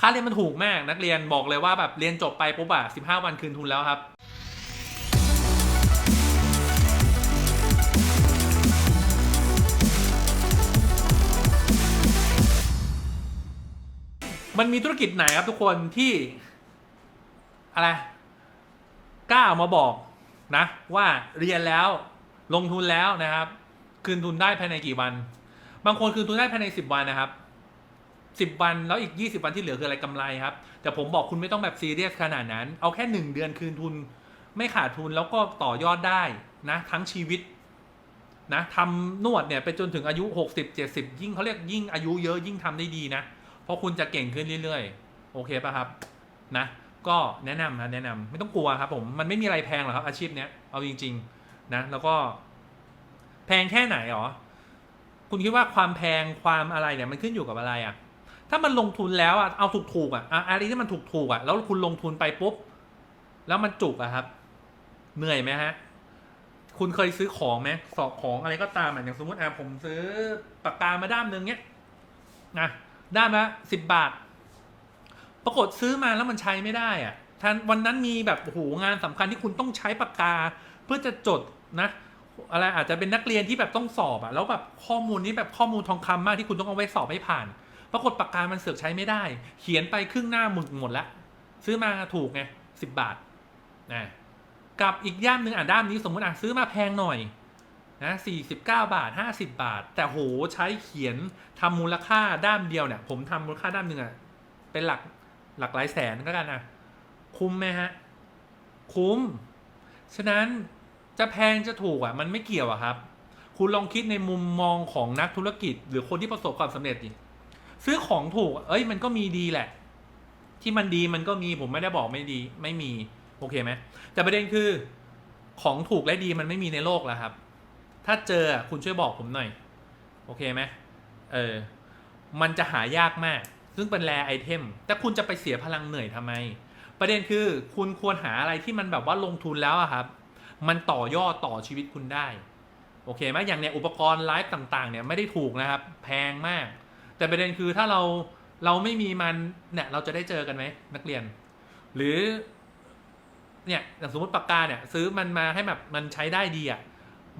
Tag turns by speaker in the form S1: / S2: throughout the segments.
S1: ค่าเรียนมันถูกมากนักเรียนบอกเลยว่าแบบเรียนจบไปปุ๊บอะ15วันคืนทุนแล้วครับมันมีธุรกิจไหนครับทุกคนที่ อะไรกล้ามาบอกนะ ว่าเรียนแล้วลงทุนแล้วนะครับ คืนทุนได้ภายในกี่วัน บางคนคืนทุนได้ภายในสิบวันนะครับ สิบวันแล้วอีกยี่สิบวันที่เหลือคืออะไรกำไรครับ แต่ผมบอกคุณไม่ต้องแบบซีเรียสขนาดนั้น เอาแค่หนึ่งเดือนคืนทุน ไม่ขาดทุนแล้วก็ต่อยอดได้นะ ทั้งชีวิตนะทำนวดเนี่ยไปจนถึงอายุหกสิบเจ็ดสิบยิ่งเขาเรียกยิ่งอายุเยอะยิ่งทำได้ดีนะ เพราะคุณจะเก่งขึ้นเรื่อยๆ โอเคป่ะครับนะ ก็แนะนำนะแนะนำไม่ต้องกลัวครับผมมันไม่มีอะไรแพงหรอกครับอาชีพเนี้ยเอาจริง ๆนะ แล้วก็ แพงแค่ไหนหรอคุณคิดว่าความแพงความอะไรเนี่ยมันขึ้นอยู่กับอะไรอะ่ะ ถ้ามันลงทุนแล้วอะเอาถูกๆอะอะอะไรที่มันถูกๆอะแล้วคุณลงทุนไปปุ๊บ แล้วมันจุกอะครับ เหนื่อยไหมฮะ คุณเคยซื้อของไหมสอบของอะไรก็ตามอะอย่างสมมติอะผมซื้อปากกามาด้ามหนึ่งเนี้ยนะด้ามละสิบบาท ปรากฏซื้อมาแล้วมันใช้ไม่ได้อะท่านวันนั้นมีแบบโอ้โหงานสำคัญที่คุณต้องใช้ปากกา เพื่อจะจดนะอะไรอาจจะเป็นนักเรียนที่แบบต้องสอบอะแล้วแบบข้อมูลนี้แบบข้อมูลทองคำมากที่คุณต้องเอาไว้สอบให้ผ่าน ปรากฏปากกามันเสือกใช้ไม่ได้ เขียนไปครึ่งหน้าหมึกหมดละซื้อมาถูกไงสิบบาทนะกับอีกย่ามหนึ่งอะด้ามนี้สมมติอะซื้อมาแพงหน่อยนะ49บเก้าบาท50บาท แต่โหใช้เขียนทำมูลค่าด้ามเดียวเนี่ย ผมทำมูลค่าด้ามหนึ่งอะเป็นหลักหลักหลายแสนก็กันนะคุ้มไหมฮะ คุ้ม ฉะนั้นจะแพงจะถูกอะ มันไม่เกี่ยวอะครับ คุณลองคิดในมุมมองของนักธุรกิจ หรือคนที่ประสบความสำเร็จดิ ซื้อของถูก เอ้ยมันก็มีดีแหละ ที่มันดีมันก็มีผมไม่ได้บอกไม่ดีไม่มีโอเคไหมแต่ประเด็นคือของถูกและดีมันไม่มีในโลกแล้วครับ ถ้าเจอคุณช่วยบอกผมหน่อย โอเคไหมเออมันจะหายากมาก ซึ่งเป็นแรไอเทม แต่คุณจะไปเสียพลังเหนื่อยทำไม ประเด็นคือคุณควรหาอะไรที่มันแบบว่าลงทุนแล้วอะครับ มันต่อยอดต่อชีวิตคุณได้ โอเคไหมอย่างเนี้ยอุปกรณ์ไลฟ์ต่างๆเนี่ยไม่ได้ถูกนะครับ แพงมาก แต่ประเด็นคือถ้าเราเราไม่มีมันเนี่ยเราจะได้เจอกันไหมนักเรียน หรือเนี่ยอย่างสมมติปากกาเนี่ย ซื้อมันมาให้แบบมันใช้ได้ดีอะ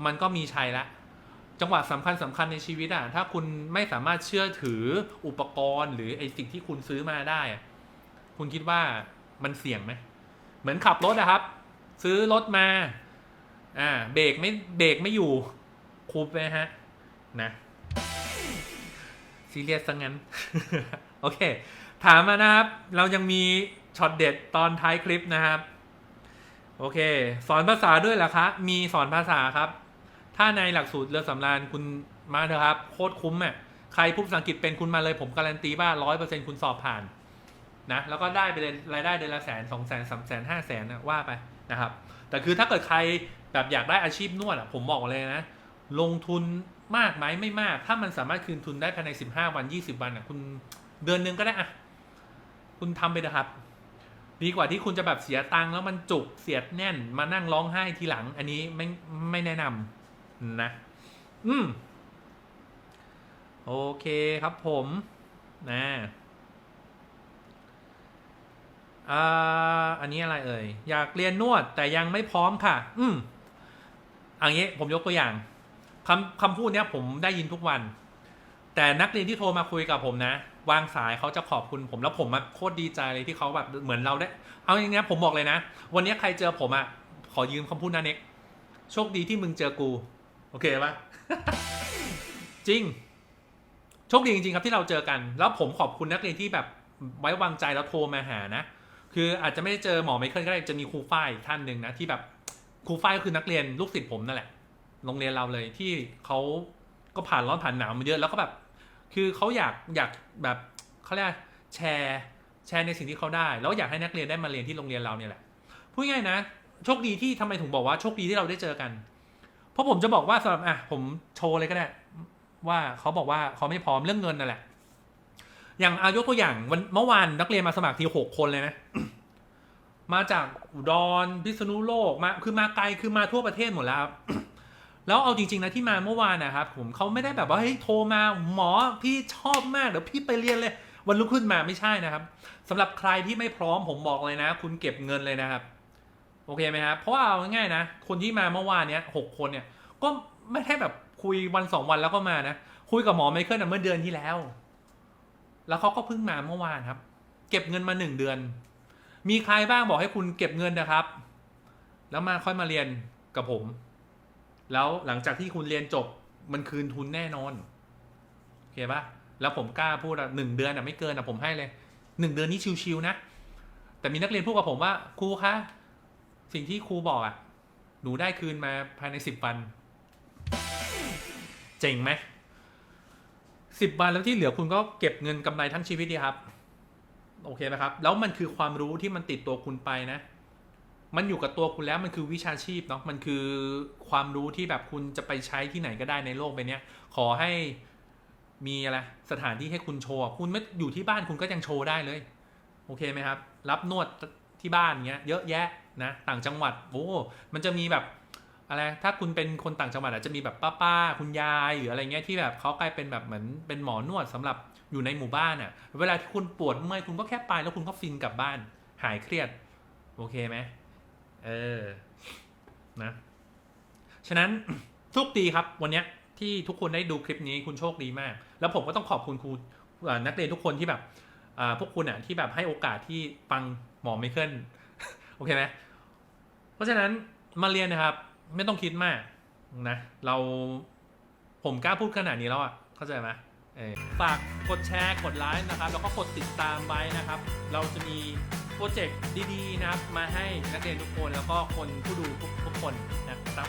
S1: มันก็มีใชัยละจังหวะสำคัญสำคัญในชีวิตอะถ้าคุณไม่สามารถเชื่อถืออุปกรณ์ หรือไอสิ่งที่คุณซื้อมาได้อะคุณคิดว่ามันเสี่ยงไหมเหมือนขับรถอะครับ ซื้อรถมา อ่า เบรกไม่เบรกไม่อยู่คุบไหมฮะ นะ ซีเรียสซะงั้น โอเค ถามมานะครับ เรายังมีช็อตเด็ดตอนท้ายคลิปนะครับ โอเค สอนภาษาด้วยเหรอคะ มีสอนภาษาครับ ถ้าในหลักสูตรเรือสำราญคุณมาเถอะครับ โคตรคุ้มอะใครพูดภาษาอังกฤษเป็นคุณมาเลยผมการันตีว่าร้อยเปอร์เซ็นคุณสอบผ่านนะแล้วก็ได้ไปเลยรายได้เดือนละแสนสองแสนสามแสนห้าแสนนะว่าไปนะครับ แต่คือถ้าเกิดใครแบบอยากได้อาชีพนวดอะผมบอกเลยนะ ลงทุน มากไหมไม่มาก ถ้ามันสามารถคืนทุนได้ภายในสิบห้าวันยี่สิบวันอะคุณเดือนนึงก็ได้อะคุณทำไปนะครับ ดีกว่าที่คุณจะแบบเสียตังค์แล้วมันจุกเสียดแน่นมานั่งร้องไห้ทีหลัง อันนี้ไม่ไม่แนะนำนะ อืมโอเคครับผมนะอ่าอันนี้อะไรเอ่ย อยากเรียนนวดแต่ยังไม่พร้อมค่ะ อืมอันนี้ผมยกตัวอย่าง คำคำพูดเนี้ยผมได้ยินทุกวัน แต่นักเรียนที่โทรมาคุยกับผมนะ วางสายเขาจะขอบคุณผมแล้วผมอะโคตรดีใจเลยที่เขาแบบเหมือนเราได้ เอาอย่างเงี้ยผมบอกเลยนะ วันนี้ใครเจอผมอะขอยืมคำพูดนาเน็กโชคดีที่มึงเจอกู โอเคปะจริง โชคดีจริงๆครับที่เราเจอกัน แล้วผมขอบคุณนักเรียนที่แบบไว้วางใจแล้วโทรมาหานะ คืออาจจะไม่ได้เจอหมอไมเคิลก็ได้จะมีครูฝ้ายท่านหนึ่งนะที่แบบครูฝ้ายก็คือนักเรียนลูกศิษย์ผมนั่นแหละ โรงเรียนเราเลยที่เขาก็ผ่านร้อนผ่านหนาวมาเยอะแล้วก็แบบ คือเขาอยากอยากแบบเขาเรียกแชร์แชร์ในสิ่งที่เขาได้ แล้วอยากให้นักเรียนได้มาเรียนที่โรงเรียนเราเนี่ยแหละพูดง่ายนะโชคดีที่ทำไมถึงบอกว่าโชคดีที่เราได้เจอกัน เพราะผมจะบอกว่าสำหรับอะผมโชว์เลยก็ได้ว่าเขาบอกว่าเขาไม่พร้อมเรื่องเงินนั่นแหละ อย่างอายกตัวอย่างวันเมื่อวานนักเรียนมาสมัครทีหกคนเลยนะ มาจากอุดรพิษณุโลกมาคือมาไกลคือมาทั่วประเทศหมดแล้วครับ แล้วเอาจริงๆนะที่มาเมื่อวานนะครับผมเขาไม่ได้แบบว่าเฮ้ยโทรมาหมอพี่ชอบมากเดี๋ยวพี่ไปเรียนเลย วันรุ่งขึ้นมาไม่ใช่นะครับสำหรับใครที่ไม่พร้อมผมบอกเลยนะ คุณเก็บเงินเลยนะครับ โอเคไหมครับเพราะว่าเอาง่ายๆนะ คนที่มาเมื่อวานเนี้ยหกคนเนี่ย ก็ไม่ใช่แบบคุยวันสองวันแล้วก็มานะคุยกับหมอไมเคิลนะเมื่อเดือนที่แล้ว แล้วเขาก็เพิ่งมาเมื่อวานครับ เก็บเงินมาหนึ่งเดือน มีใครบ้างบอกให้คุณเก็บเงินนะครับ แล้วมาค่อยมาเรียนกับผม แล้วหลังจากที่คุณเรียนจบมันคืนทุนแน่นอนโอเคปะแล้วผมกล้าพูดอะหนึ่งเดือนอะไม่เกินอะผมให้เลยหนึ่งเดือนนี้ชิวๆนะ แต่มีนักเรียนพูดกับผมว่าครูคะสิ่งที่ครูบอกอะ หนูได้คืนมาภายในสิบวัน เจ๋งไหมสิบวันแล้วที่เหลือคุณก็เก็บเงินกำไรทั้งชีวิตดีครับ โอเคไหมครับ แล้วมันคือความรู้ที่มันติดตัวคุณไปนะ มันอยู่กับตัวคุณแล้วมันคือวิชาชีพเนาะมันคือความรู้ที่แบบคุณจะไปใช้ที่ไหนก็ได้ในโลกใบเนี้ยขอให้มีอะไรสถานที่ให้คุณโชว์ คุณไม่อยู่ที่บ้านคุณก็ยังโชว์ได้เลย โอเคไหมครับ รับนวดที่บ้านเงี้ย เยอะแยะนะต่างจังหวัดโอ้มันจะมีแบบอะไรถ้าคุณเป็นคนต่างจังหวัดอาจจะมีแบบป้าๆคุณยายหรืออะไรเงี้ยที่แบบเขากลายเป็นแบบเหมือนเป็นหมอนวดสำหรับอยู่ในหมู่บ้านอะ่ะ เวลาที่คุณปวดเมื่อยคุณก็แค่ไปแล้วคุณก็ฟินกลับบ้าน หายเครียด โอเคไหม เออ นะ ฉะนั้นโชคดีครับ วันเนี้ยที่ทุกคนได้ดูคลิปนี้คุณโชคดีมาก แล้วผมก็ต้องขอบคุณครูนักเรียนทุกคนที่แบบพวกคุณอะที่แบบให้โอกาสที่ฟังหมอไมเคิลโอเคไหมเพราะฉะนั้นมาเรียนนะครับ ไม่ต้องคิดมากนะ เราผมกล้าพูดขนาดนี้แล้วอะเข้าใจไหมฝากกดแชร์กดไลค์นะครับ แล้วก็กดติดตามไว้นะครับ เราจะมี โปรเจกต์ดีๆนะครับมาให้นักเรียนทุกคนแล้วก็คนผู้ดูทุกคนนะครับ